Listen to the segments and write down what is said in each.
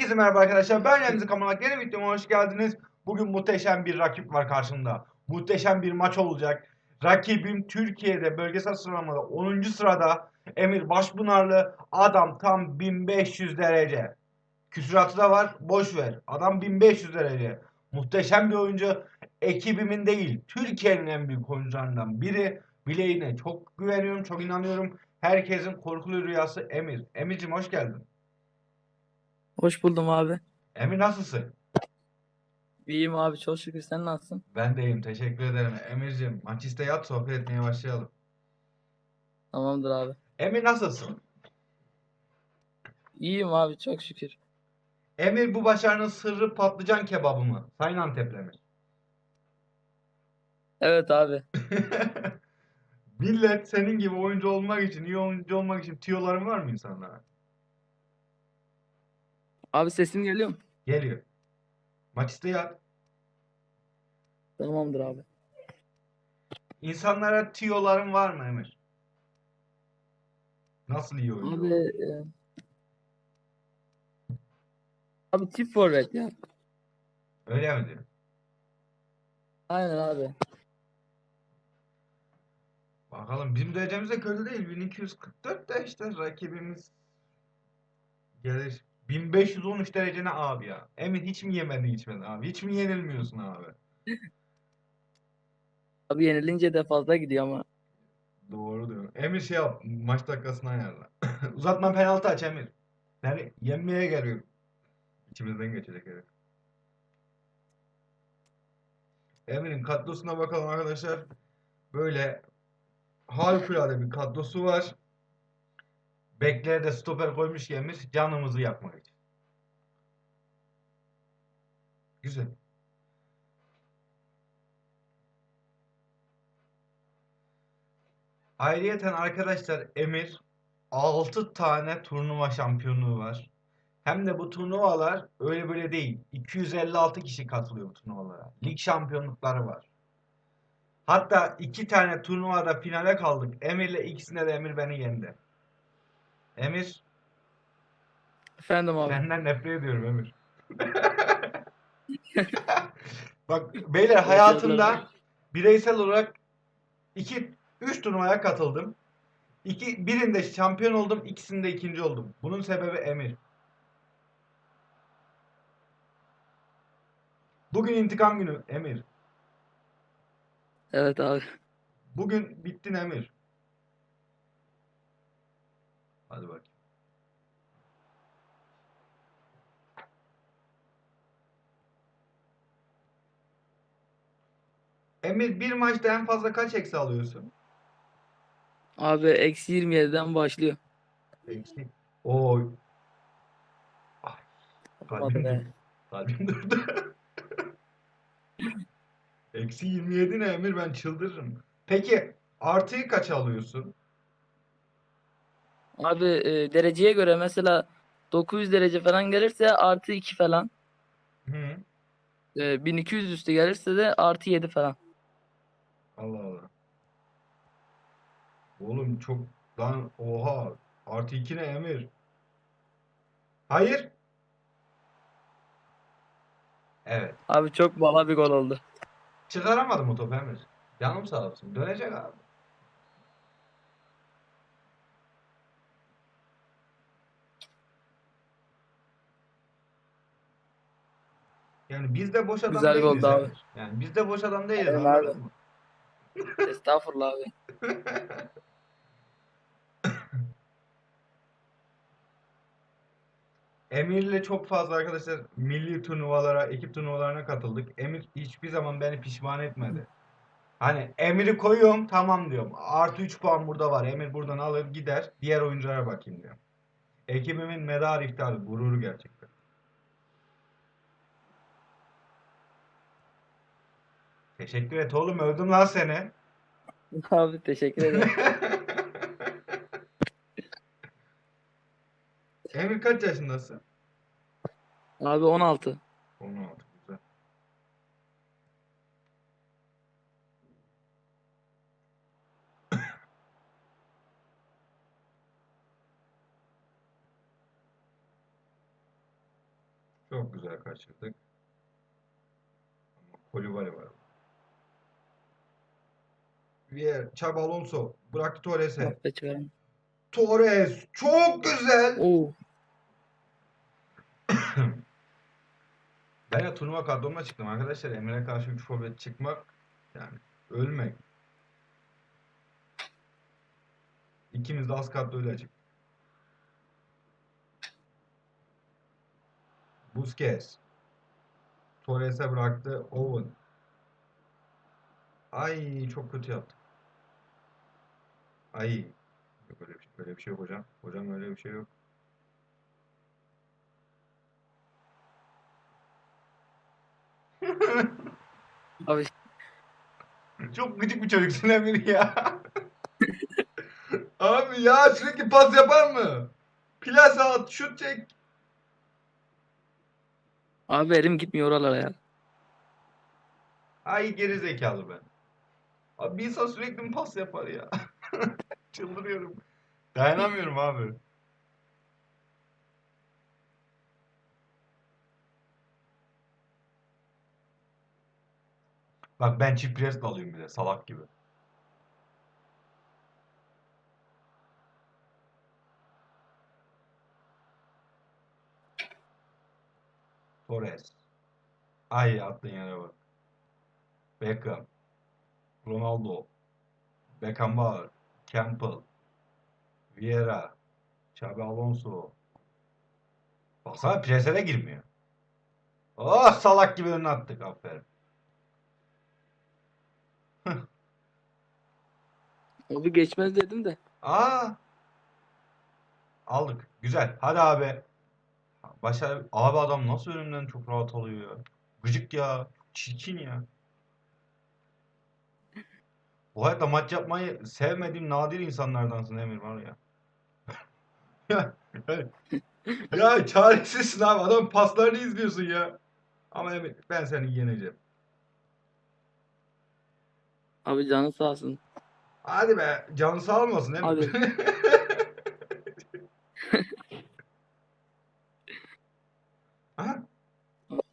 Herkese merhaba arkadaşlar. Ben Remzi Kamalak. Yeni videoma hoş geldiniz. Bugün muhteşem bir rakip var karşımda. Muhteşem bir maç olacak. Rakibim Türkiye'de bölgesel sıralamada 10. sırada Emir Başpınarlı. Adam tam 1500 derece. Küsuratı da var. Boş ver. Adam 1500 derece. Muhteşem bir oyuncu. Ekibimin değil, Türkiye'nin en büyük oyuncularından biri. Bileğine çok güveniyorum, çok inanıyorum. Herkesin korkulu rüyası Emir. Emir'cim hoş geldin. Hoş buldum abi. Emir nasılsın? İyiyim abi çok şükür sen nasılsın? Ben de iyiyim. Teşekkür ederim. Emir'cim maç iste yat sohbet etmeye başlayalım. Tamamdır abi. Emir nasılsın? İyiyim abi çok şükür. Emir bu başarının sırrı patlıcan kebabı mı? Sayın Antepli Emir. Evet abi. Millet senin gibi oyuncu olmak için, iyi oyuncu olmak için tiyoların var mı insanlara? Abi sesim geliyor mu? Geliyor. Maç iste yat. Tamamdır abi. İnsanlara tiyoların var mı Emir? Nasıl iyi oyuncu? Abi e... Abi tip forvet ya. Öyle mi diyor? Aynen abi. Bakalım bizim derecemiz de kötü değil. 1244 de işte rakibimiz gelir. 1513 derece ne abi ya? Emin hiç mi yemedin içmedin abi? Hiç mi yenilmiyorsun abi? Abi yenilince de fazla gidiyor ama. Doğru diyor. Emir şey yap. Maç dakikasını ayarla. Uzatma penaltı aç Emir. Yani yenmeye geliyorum. İçimizden geçecek herif. Emir'in kadrosuna bakalım arkadaşlar. Böyle harikulade bir kadrosu var. Beklere de stoper koymuş ki Emir canımızı yakmak için. Güzel. Ayrıyeten arkadaşlar Emir 6 tane turnuva şampiyonluğu var. Hem de bu turnuvalar öyle böyle değil. 256 kişi katılıyor turnuvalara. Lig şampiyonlukları var. Hatta iki tane turnuvada finale kaldık. Emir'le ikisinde de Emir beni yendi. Emir, Efendim abi. senden nefret ediyorum Emir. Bak beyler hayatımda bireysel olarak iki, üç turnuvaya katıldım. İki, birinde şampiyon oldum, ikisinde ikinci oldum. Bunun sebebi Emir. Bugün intikam günü Emir. Evet abi. Bugün bittin Emir. Hadi bak. Emir bir maçta en fazla kaç eksi alıyorsun? Abi eksi 27'den başlıyor. Eksi. Oy. Olmadı kalbim durdu. Kalbim durdu. Eksi 27 ne Emir ben çıldırırım. Peki artıyı kaç alıyorsun? Abi e, dereceye göre mesela 900 derece falan gelirse artı 2 falan. Hı. E, 1200 üstü gelirse de artı 7 falan. Allah Allah. Oğlum çok lan oha. Artı 2 ne Emir? Hayır. Evet. Abi çok bala bir gol oldu. Çıkaramadım o topu Emir. Canım sağ olsun. Dönecek abi. Yani biz de boş adam Güzel değiliz abi. Emir. Yani biz de boş adam değiliz. Aynen abi. Estağfurullah abi. Emir'le çok fazla arkadaşlar milli turnuvalara, ekip turnuvalarına katıldık. Emir hiçbir zaman beni pişman etmedi. Hani Emir'i koyuyorum tamam diyorum. Artı 3 puan burada var. Emir buradan alır gider. Diğer oyunculara bakayım diyorum. Ekibimin medar iftiharı, gururu gerçekten. Teşekkür et oğlum övdüm lan seni. Abi teşekkür ederim. Emir kaç yaşındasın? Abi 16. 16 güzel. Çok güzel kaçırdık. Ama Kolibali var. Vier, Xabi Alonso bıraktı Torres'e. Torres çok güzel. Oo. Ben ya turnuva kadromla çıktım arkadaşlar. Emre'ye karşı 3 forvet çıkmak yani ölmek. İkimiz de az kadroyla çıktık. Busquets. Torres'e bıraktı. Owen. Ay çok kötü yaptık. Ay. Yok öyle bir şey, öyle bir şey yok hocam. Hocam öyle bir şey yok. Abi Çok gıcık bir çocuksun Emir ya. Abi ya sürekli pas yapar mı? Plase at, şut çek. abi elim gitmiyor oralara ya. Ay geri zekalı ben. Abi bir insan sürekli mi pas yapar ya? Çıldırıyorum. Dayanamıyorum abi. Bak ben çift pres de alıyorum bile salak gibi. Torres. Ay attığın yere bak. Beckham. Ronaldo. Beckenbauer. Campbell. Vieira. Xabi Alonso. Baksana prese de girmiyor. Oh salak gibi önüne attık aferin. Abi geçmez dedim de. Aa. Aldık. Güzel. Hadi abi. Başar abi adam nasıl önümden çok rahat alıyor ya. Gıcık ya. Çirkin ya. Bu hayatta maç yapmayı sevmediğim nadir insanlardansın Emir var ya. ya, ya çaresizsin abi. Adam paslarını izliyorsun ya. Ama Emir ben seni yeneceğim. Abi canı sağ olsun. Hadi be. Canı sağ olmasın Emir. Hadi. Aha.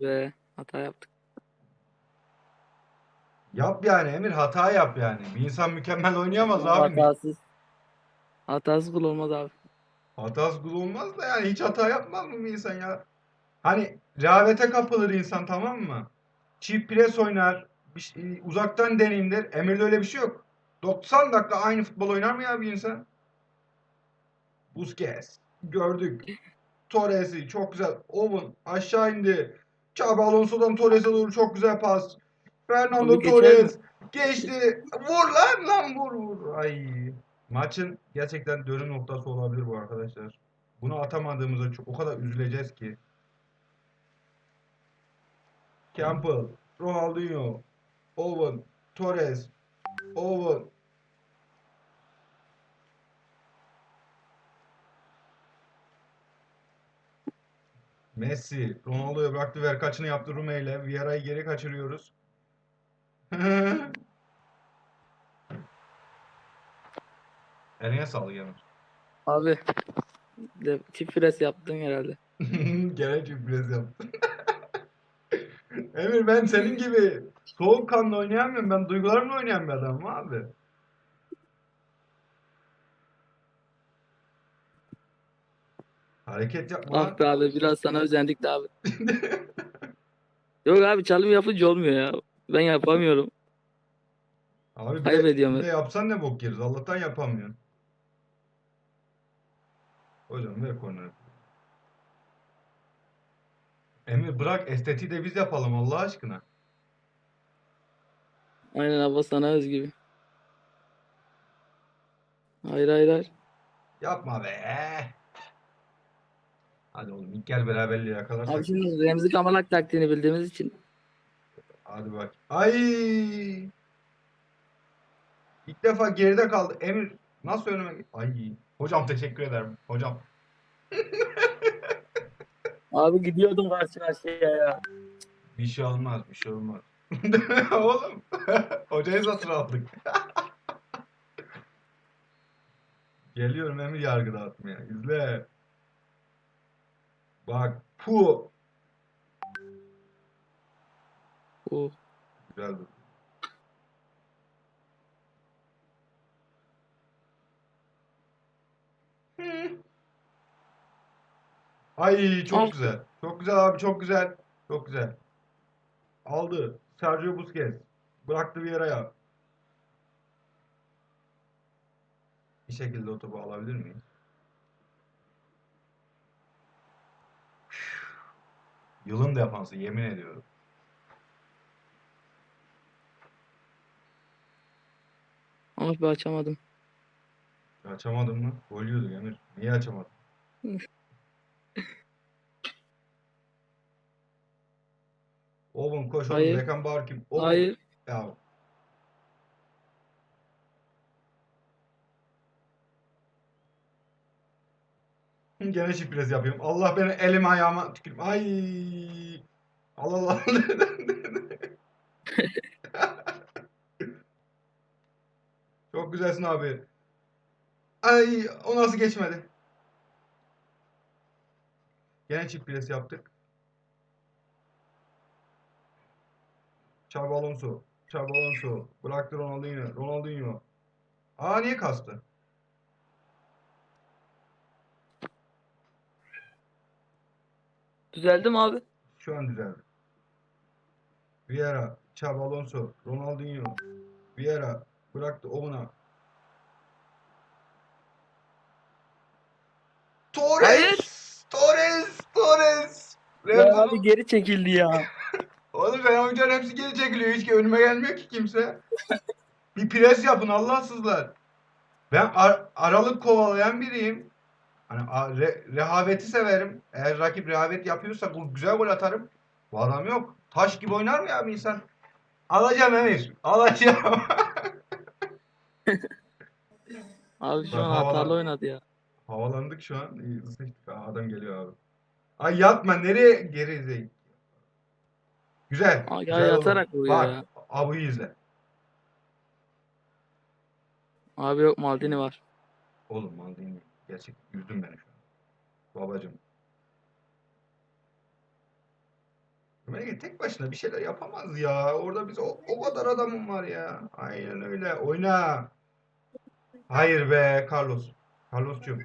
Ve hata yaptık. Yap yani Emir hata yap yani. Bir insan mükemmel oynayamaz abi. Hatasız. Hatasız kul olmaz abi. Hatası kul olmaz da yani hiç hata yapmaz mı bir insan ya? Hani rehavete kapılır insan tamam mı? Çift pres oynar. Bir şey- uzaktan deneyim der. Emir'de öyle bir şey yok. 90 dakika aynı futbol oynar mı ya bir insan? Busquets. Gördük. Torres'i çok güzel. Owen aşağı indi. Xabi Alonso'dan Torres'e doğru çok güzel pas. Fernando geçer Torres geçti. Vur lan lan vur vur. Ay. Maçın gerçekten dönüm noktası olabilir bu arkadaşlar. Bunu atamadığımızda çok, o kadar üzüleceğiz ki. Campbell, Ronaldinho, Owen, Torres, Owen. Messi, Ronaldo'ya bıraktı ver kaçını yaptı Rume'yle. Vieira'yı geri kaçırıyoruz. Eline sağlık Emir. Abi de çift pres yaptın herhalde. Gene sürpriz yaptın. Emir ben senin gibi soğukkanlı oynayamıyorum. Ben duygularımla oynayan bir adamım abi. Hareket yapma. Ah be abi biraz sana özendik de abi. Yok abi çalım yapınca olmuyor ya. Ben yapamıyorum. Abi bir de, Kaybediyorum bir de yapsan ne bok yeriz. Allah'tan yapamıyorsun. Hocam ver korneri. Emir bırak estetiği de biz yapalım Allah aşkına. Aynen abi sana özgü. Hayır hayır hayır. Yapma be. Hadi oğlum ilk yer beraberliği yakalarsak. Abi şimdi Remzi Kamalak taktiğini bildiğimiz için Hadi bak. Ay. İlk defa geride kaldı. Emir nasıl önüme? Ay. Hocam teşekkür ederim. Hocam. Abi gidiyordum karşı karşıya ya. Bir şey olmaz, bir şey olmaz. Oğlum. Hocayı satın aldık. Geliyorum Emir yargı dağıtmaya. İzle. Bak. Pu. Oh. Güzeldi. Hı. Ay çok Al. güzel. Çok güzel abi çok güzel. Çok güzel. Aldı. Sergio Busquets. Bıraktı bir yere ya. Bir şekilde o topu alabilir miyim? Yılın defansı yemin ediyorum. Ama bir açamadım. Açamadın mı? Gol yiyorduk Emir. Niye açamadın? Oğlum koş oğlum. Hayır. Beckenbauer kim? Oğlum. Hayır. Ya. Gene şifres yapıyorum. Allah beni elim ayağıma tükürüm. Ay. Allah Allah. Çok güzelsin abi. Ay o nasıl geçmedi? Gene çift pres yaptık. Xabi Alonso. Xabi Alonso. Bıraktı Ronaldinho. Ronaldinho. Aa niye kastı? Düzeldi mi abi? Şu an düzeldi. Vieira. Xabi Alonso. Ronaldinho. Vieira. Bıraktı Oğun'a. Torres. Hayır. Torres. Torres. Ya abi geri çekildi ya. Oğlum oyuncuların hepsi geri çekiliyor. Hiç önüme gelmiyor ki kimse. bir pres yapın Allahsızlar. Ben ar- aralık kovalayan biriyim. Hani re- rehaveti severim. Eğer rakip rehavet yapıyorsa bu güzel gol atarım. Bu adam yok. Taş gibi oynar mı ya bir insan? Alacağım Emir. Alacağım. Abi şu an hatalı oynadı ya. Havalandık şu an. İyi, sıçtık. Aa, adam geliyor abi. Ay yatma. Nereye geri zek? Güzel. Aa, ya güzel yatarak vuruyor Bak, ya. Abu'yu izle. Abi yok Maldini var. Oğlum Maldini gerçek üzdün beni şu an. Babacım. Melike tek başına bir şeyler yapamaz ya. Orada biz o, o kadar adamım var ya. Aynen öyle. Oyna. Hayır be Carlos. Carlos'cum.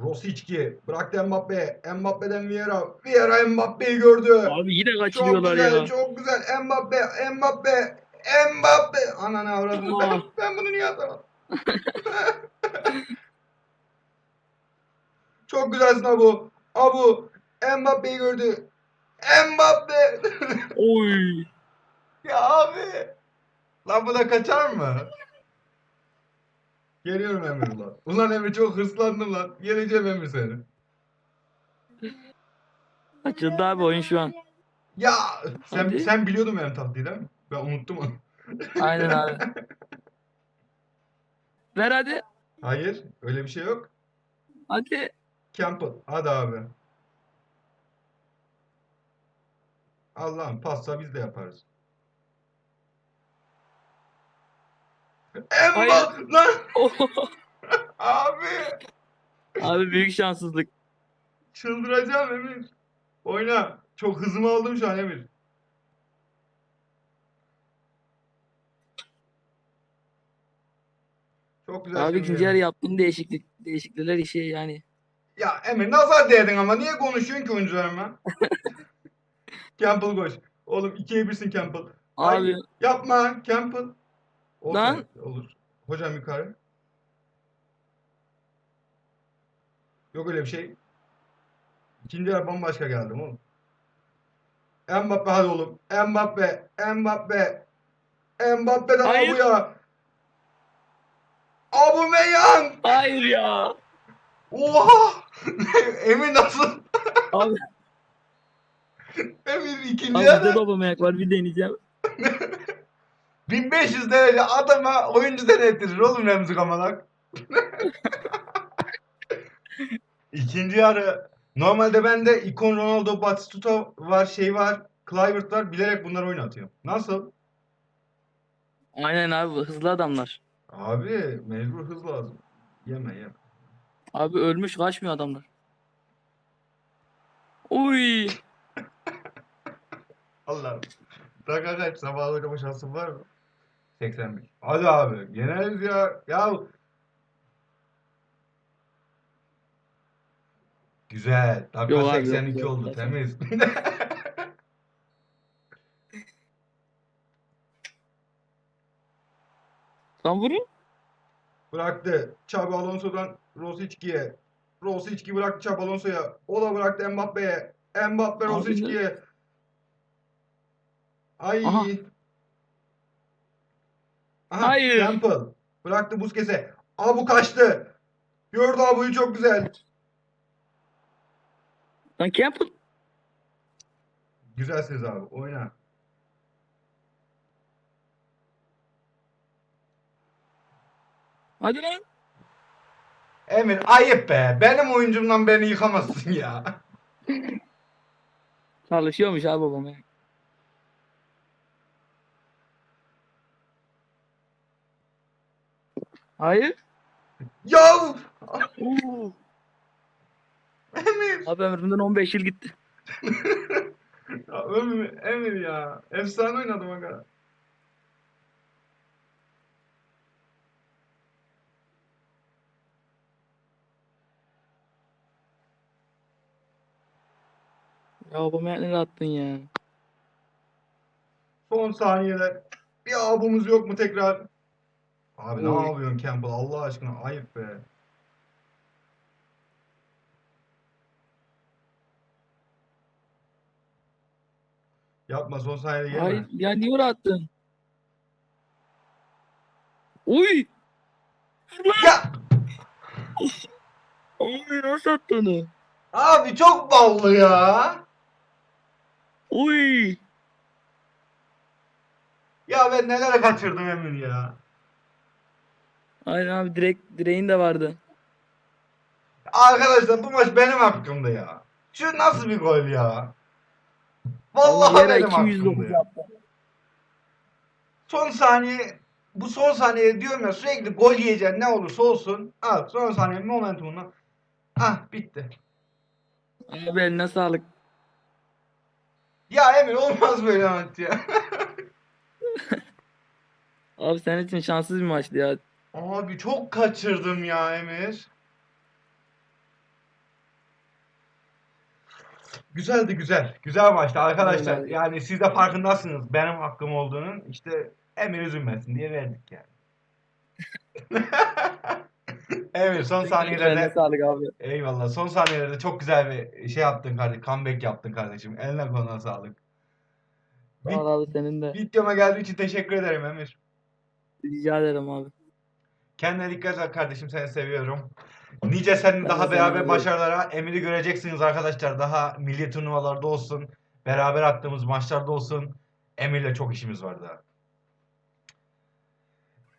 Rosicki. Bıraktı Mbappe. Mbappe'den Vieira. Vieira Mbappe'yi gördü. Abi yine Çok kaçırıyorlar güzel, ya. çok güzel. Mbappe, Mbappe, Mbappe. Ananı avradım. Ben, ben bunu niye atamadım? çok güzelsin Abu. Abu. Mbappe'yi gördü. Mbappe. Oy. ya abi. Lan bu da kaçar mı? Geliyorum Emir ulan. Emir çok hırslandım lan. Geleceğim Emir seni. Açıldı abi oyun şu an. Ya sen Hadi. sen biliyordun benim taktiği değil mi? Ben unuttum onu. Aynen abi. Ver hadi. Hayır, öyle bir şey yok. Hadi. Campbell. Hadi abi. Allah'ım pasta biz de yaparız. Emma Hayır. lan abi Abi büyük şanssızlık. çıldıracağım Emir. Oyna. Çok hızımı aldım şu an Emir. Çok güzel. Abi ikinci yarı yaptığın değişiklik değişiklikler işi yani. Ya Emir nazar değdin ama niye konuşuyorsun ki oyuncularıma? Campbell koş. Oğlum ikiye birsin Campbell. Abi Yapma Campbell. Offside Lan. Olur. Hocam yukarı. Yok öyle bir şey. İkinci yarı bambaşka geldim oğlum. Mbappe hadi oğlum. Mbappe. Mbappe. Mbappe'den Hayır. Abu'ya. Aubameyang. hayır ya. Oha. Emir nasıl? Abi, Emir ikinci abi bizde babamayak var bir deneyeceğim. 1500 derece adama oyuncu denettirir oğlum Remzi Kamalak. İkinci yarı. Normalde bende ikon Ronaldo, Batistuta var, şey var, Kluivert var. Bilerek bunları oynatıyorum. Nasıl? Aynen abi hızlı adamlar. Abi mecbur hız lazım. Yeme yeme. Abi ölmüş kaçmıyor adamlar. Uy. Allah'ım. Dakika kaç? Sabah oynama şansın var mı? 81. Hadi abi. Yeneriz ya. Ya. Güzel. Dakika Yok abi, yok, 82 yok. oldu. Temiz. Sen vurun. bıraktı. Xabi Alonso'dan Rosicki'ye. Rosicki bıraktı Xabi Alonso'ya. O da bıraktı Mbappe'ye. Mbappe Abi de- Rosicki'ye. Ay. Aha. Aha, Hayır. Campbell. Bıraktı Busquets'e. Abu kaçtı. Gördü Abu'yu çok güzel. Lan Campbell. Güzelsiniz abi. Oyna. Hadi lan. Emir ayıp be. Benim oyuncumdan beni yıkamazsın ya. Çalışıyormuş abi babam ya. Hayır. Ya Oo. Emir. Abi ömrümden 15 yıl gitti. Ya, Emir, Emir ya. Efsane oynadım aga. Ya babam nereye attın ya? Son saniyeler. Bir abumuz yok mu tekrar? Abi ne yapıyorsun Campbell? Allah aşkına ayıp be. Yapma son saniyede yeme. Hayır ya niye oraya attın? Uy! Ya Abi nasıl attın onu? abi çok ballı ya. Uy! Ya ben neler kaçırdım Emir ya. Aynen abi direkt direğin de vardı. Arkadaşlar bu maç benim hakkımda ya. Şu nasıl bir gol ya? Vallahi Yere benim 209 hakkımda ya. yaptı. Son saniye bu son saniye diyorum ya sürekli gol yiyeceksin ne olursa olsun. Al son saniye momentumunu. Ah bitti. Abi eline sağlık. Ya Emir olmaz böyle maç ya. Abi senin için şanssız bir maçtı ya. Abi çok kaçırdım ya Emir. Güzeldi güzel. Güzel maçtı arkadaşlar. Güzel. Yani siz de farkındasınız benim hakkım olduğunun. İşte Emir üzülmesin diye verdik yani. Emir son saniyelerde sağlık abi. eyvallah. Son saniyelerde çok güzel bir şey yaptın kardeşim. Comeback yaptın kardeşim. Eline koluna sağlık. Sağ ol abi senin de. Videoma geldiği için teşekkür ederim Emir. Rica ederim abi. Kendine dikkat et kardeşim seni seviyorum. Nice senin daha beraber başarılara Emir'i göreceksiniz arkadaşlar. Daha milli turnuvalarda olsun. Beraber attığımız maçlarda olsun. Emir'le çok işimiz var daha.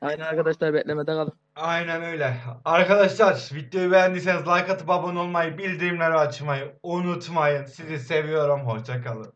Aynen arkadaşlar beklemede kalın. Aynen öyle. Arkadaşlar videoyu beğendiyseniz like atıp abone olmayı, bildirimleri açmayı unutmayın. Sizi seviyorum. Hoşça kalın.